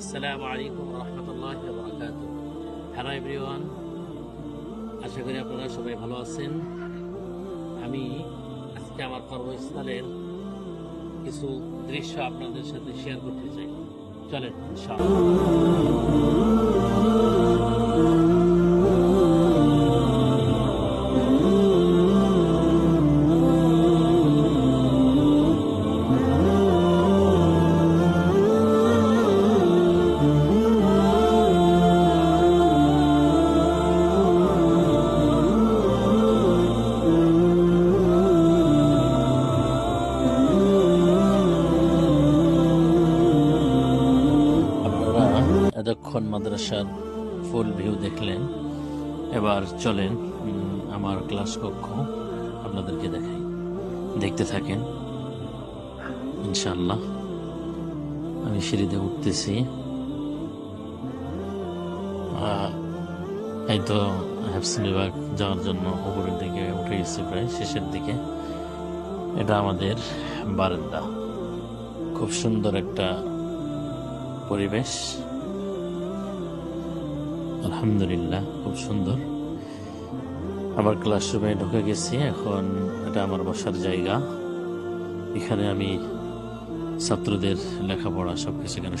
আসসালামু আলাইকুম রহমতুল্লাহ বরকাত। হ্যালো এভরিওয়ান আশা করি আপনারা সবাই ভালো আছেন। আমি আজকে আমার কর্মস্থলের কিছু দৃশ্য আপনাদের সাথে শেয়ার করতে চাই। চলেন, ইনশাআল্লাহ। এতক্ষণ মাদ্রাসার ফুল ভিউ দেখলেন। এবার চলেন আমার ক্লাস কক্ষ আপনাদেরকে দেখাই। দেখতে থাকেন। ইনশাল্লাহ আমি সিঁড়িতে উঠতেছি। এই তো হ্যাপস বিভাগ যাওয়ার জন্য উপরের দিকে উঠে গেছি প্রায়, শেষের দিকে। এটা আমাদের বারান্দা। খুব সুন্দর একটা পরিবেশ। আলহামদুলিল্লাহ, খুব সুন্দর। আবার ক্লাসরুমে ঢুকে গেছি, এখন এটা আমার বসার জায়গা। এখানে আমি ছাত্রদের লেখাপড়া সবকিছু এখানে